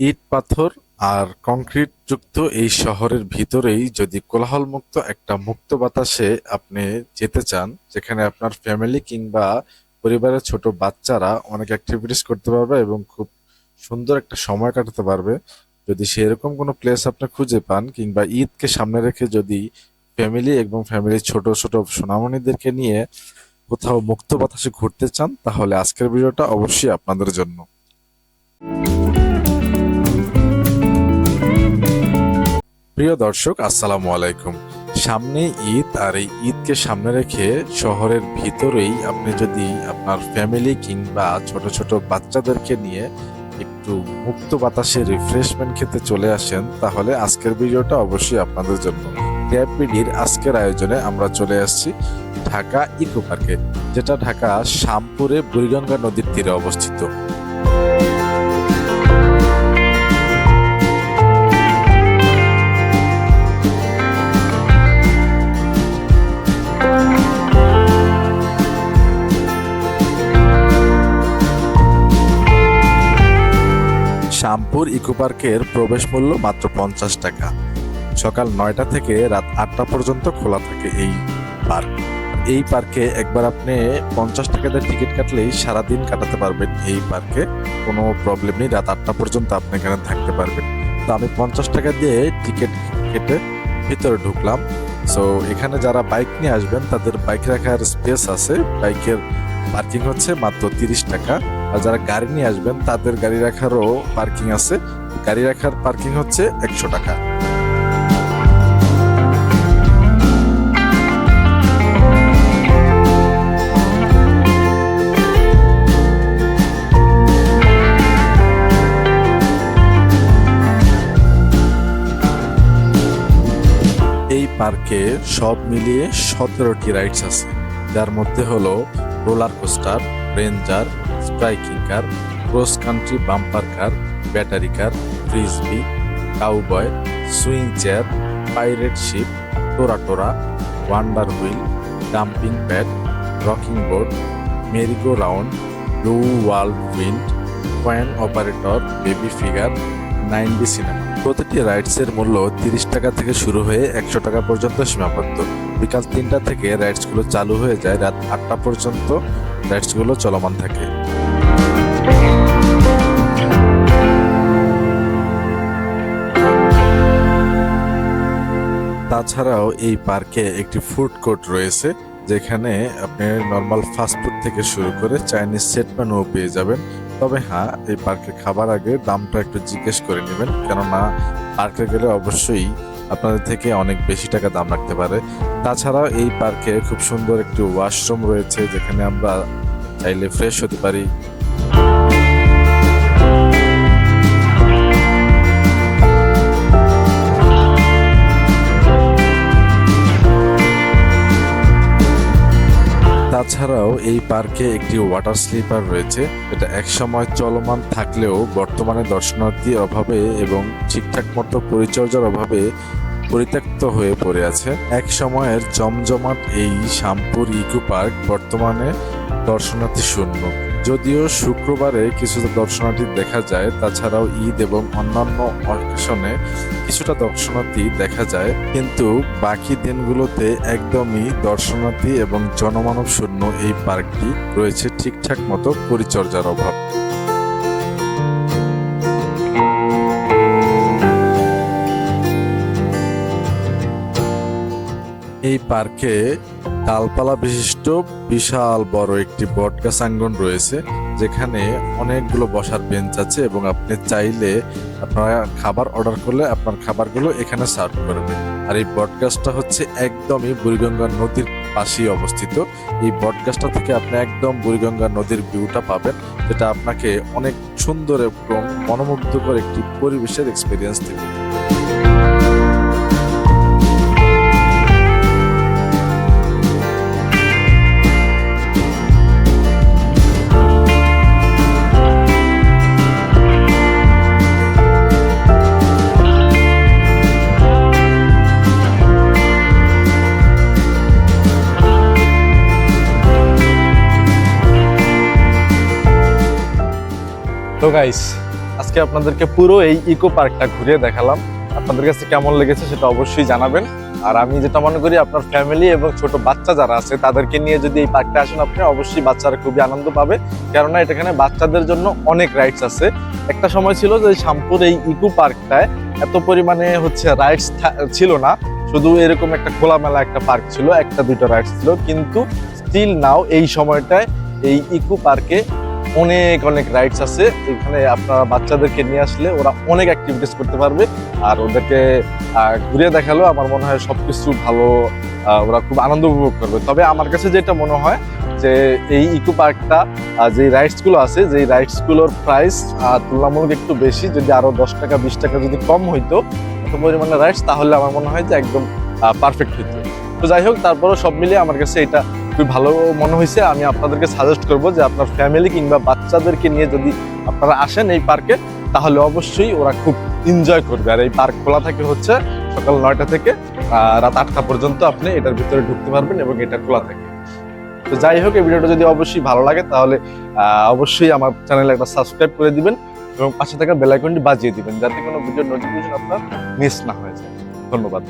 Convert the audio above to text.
ইট পাথর আর কংক্রিট যুক্ত এই শহরের ভিতরেই যদি কোলাহলমুক্ত একটা মুক্ত বাতাসে আপনি যেতে চান, যেখানে আপনার ফ্যামিলি কিংবা পরিবারের ছোট বাচ্চারা অনেক অ্যাক্টিভিটিস করতে পারবে এবং খুব সুন্দর একটা সময় কাটাতে পারবে। যদি সেরকম কোনো প্লেস আপনি খুঁজে পান কিংবা ঈদকে সামনে রেখে যদি ফ্যামিলি এবং ফ্যামিলির ছোট ছোট সোনামণিদেরকে নিয়ে কোথাও মুক্ত বাতাসে ঘুরতে চান, তাহলে আজকের ভিডিওটা অবশ্যই আপনাদের জন্য। প্রিয় দর্শক, আসসালামু আলাইকুম। সামনে ঈদ আর এই ঈদকে সামনে রেখে শহরের ভিতরেই আপনি যদি আপনার ফ্যামিলি কিংবা ছোট ছোট বাচ্চাদেরকে নিয়ে একটু মুক্ত বাতাসে রিফ্রেশমেন্ট খেতে চলে আসেন, তাহলে আজকের ভিডিওটা অবশ্যই আপনাদের জন্য। ট্যাব বিডির আজকের আয়োজনে আমরা চলে আসছি ঢাকা ইকো পার্কে, যেটা ঢাকা শ্যামপুরে বুড়িগঙ্গা নদীর তীরে অবস্থিত। শ্যামপুর ইকো পার্কের প্রবেশ মূল্য মাত্র পঞ্চাশ টাকা। সকাল নয়টা থেকে রাত আটটা পর্যন্ত খোলা থাকে এই পার্ক। এই পার্কে একবার আপনি পঞ্চাশ টাকা দিয়ে টিকিট কাটলেই সারাদিন কাটাতে পারবেন এই পার্কে। কোনো প্রবলেম নেই, রাত আটটা পর্যন্ত আপনি এখানে থাকতে পারবেন। তো আমি পঞ্চাশ টাকা দিয়ে টিকিট কেটে ভিতরে ঢুকলাম। সো এখানে যারা বাইক নিয়ে আসবেন, তাদের বাইক রাখার স্পেস আছে। বাইকের পার্কিং হচ্ছে মাত্র তিরিশ টাকা। আর যারা গাড়ি নিয়ে আসবেন, তাদের গাড়ি রাখারও পার্কিং আছে। গাড়ি রাখার পার্কিং হচ্ছে একশো টাকা। এই পার্কে সব মিলিয়ে সতেরোটি রাইডস আছে। যার মধ্যে হলো roller coaster, ranger striking car cross country bumper car battery car frisbee cowboy swing chair pirate ship Tora Tora wonder wheel dumping pad rocking board merry go round blue wall wind coin operator baby figure nine D cinema প্রতিটি রাইডসের মূল্য তিরিশ টাকা থেকে শুরু হয়ে একশো টাকা পর্যন্ত সীমাবদ্ধ। বিকাল তিনটা থেকে রাইডসগুলো চালু হয়ে যায় রাত আটটা পর্যন্ত। রাইডসগুলো চলমান থাকে। তাছাড়াও এই পার্কে একটি ফুড কোর্ট রয়েছে, যেখানে আপনি নর্মাল ফাস্টফুড থেকে শুরু করে চাইনিজ সেট মেনুও পেয়ে যাবেন। তবে হ্যাঁ এই পার্কে খাবার আগে দামটা একটু জিজ্ঞেস করে নেবেন, কেননা পার্কে গেলে অবশ্যই আপনাদের থেকে অনেক বেশি টাকা দাম রাখতে পারে। তাছাড়াও এই পার্কে খুব সুন্দর একটি ওয়াশরুম রয়েছে, যেখানে আমরা চাইলে ফ্রেশ হতে পারি। তাছাড়াও এই পার্কে একটি ওয়াটার স্লিপার রয়েছে। এটা একসময় চলমান থাকলেও বর্তমানে দর্শনার্থী অভাবে এবং ঠিকঠাক মতো পরিচর্যার অভাবে পরিত্যক্ত হয়ে পড়ে আছে। এক সময়ের জমজমাট এই শ্যামপুর ইকো পার্ক বর্তমানে দর্শনার্থী শূন্য। যদিও শুক্রবারে কিছু দর্শনার্থী দেখা যায়, তাছাড়াও ঈদ এবং অন্যান্য অকেশনে কিছুটা দর্শনার্থী দেখা যায়। কিন্তু বাকি দিনগুলোতে একদমই দর্শনার্থী এবং জনমানব শূন্য এই পার্কটি রয়েছে ঠিকঠাক মতো পরিচর্যার অভাব। এই পার্কে ডালপালা বিশিষ্ট বিশাল বড় একটি বটগাছ আঙ্গন রয়েছে, যেখানে অনেকগুলো বসার বেঞ্চ আছে এবং আপনি চাইলে আপনারা খাবার অর্ডার করলে আপনার খাবারগুলো এখানে সার্ভ করবে আর এই বটগাছটা হচ্ছে একদমই বুড়িগঙ্গা নদীর পাশেই অবস্থিত। এই বটগাছটা থেকে আপনি একদম বুড়িগঙ্গা নদীর ভিউটা পাবেন, যেটা আপনাকে অনেক সুন্দর এবং মনোমুগ্ধকর একটি পরিবেশের এক্সপিরিয়েন্স দেবে। গাইস আজকে আপনাদেরকে পুরো এই ইকো পার্কটা ঘুরিয়ে দেখালাম। আপনাদের কাছে কেমন লেগেছে সেটা অবশ্যই জানাবেন। আর আমি যেটা মনে করি, আপনার ফ্যামিলি এবং ছোট বাচ্চা যারা আছে, তাদেরকে নিয়ে যদি এই পার্কটা আসেন আপনি, অবশ্যই বাচ্চারা খুবই আনন্দ পাবে। কেননা এখানে বাচ্চাদের জন্য অনেক রাইডস আছে। একটা সময় ছিল যে শ্যামপুর এই ইকো পার্কটায় এত পরিমাণে হচ্ছে রাইডস ছিল না। শুধু এরকম একটা খোলামেলা একটা পার্ক ছিল, একটা দুইটা রাইডস ছিল। কিন্তু স্টিল নাও এই সময়টায় এই ইকো পার্কে অনেক অনেক রাইডস আছে। এখানে আপনারা বাচ্চাদেরকে নিয়ে আসলে ওরা অনেক অ্যাক্টিভিটিস করতে পারবে। আর ওদেরকে ঘুরিয়ে দেখাল আমার মনে হয় সবকিছু ভালো ওরা খুব আনন্দ উপভোগ করবে। তবে আমার কাছে যেটা মনে হয় যে, এই ইকো পার্কটা যে রাইডসগুলো আছে, যে রাইডসগুলোর প্রাইস তুলনামূলক একটু বেশি, যদি আরও দশ টাকা, বিশ টাকা যদি কম হইতো, এত পরিমাণে রাইডস তাহলে আমার মনে হয় যে একদম পারফেক্ট হইতো। তো যাই হোক, তারপরও সব মিলিয়ে আমার কাছে এটা খুবই ভালো মনে হয়েছে। আমি আপনাদেরকে সাজেস্ট করব যে আপনার ফ্যামিলি কিংবা বাচ্চাদেরকে নিয়ে যদি আপনারা আসেন এই পার্কে তাহলে অবশ্যই ওরা খুব এনজয় করবে। আর এই পার্ক খোলা থাকে হচ্ছে সকাল নয়টা থেকে রাত আটটা পর্যন্ত আপনি এটার ভিতরে ঢুকতে পারবেন এবং এটা খোলা থাকে। তো যাই হোক, এই ভিডিওটা যদি অবশ্যই ভালো লাগে, তাহলে অবশ্যই আমার চ্যানেলে একটা সাবস্ক্রাইব করে দিবেন এবং পাশে থাকা বেল আইকনটি বাজিয়ে দিবেন, যাতে কোনো ভিডিওর নোটিফিকেশন আপনার মিস না হয়ে যায়। ধন্যবাদ।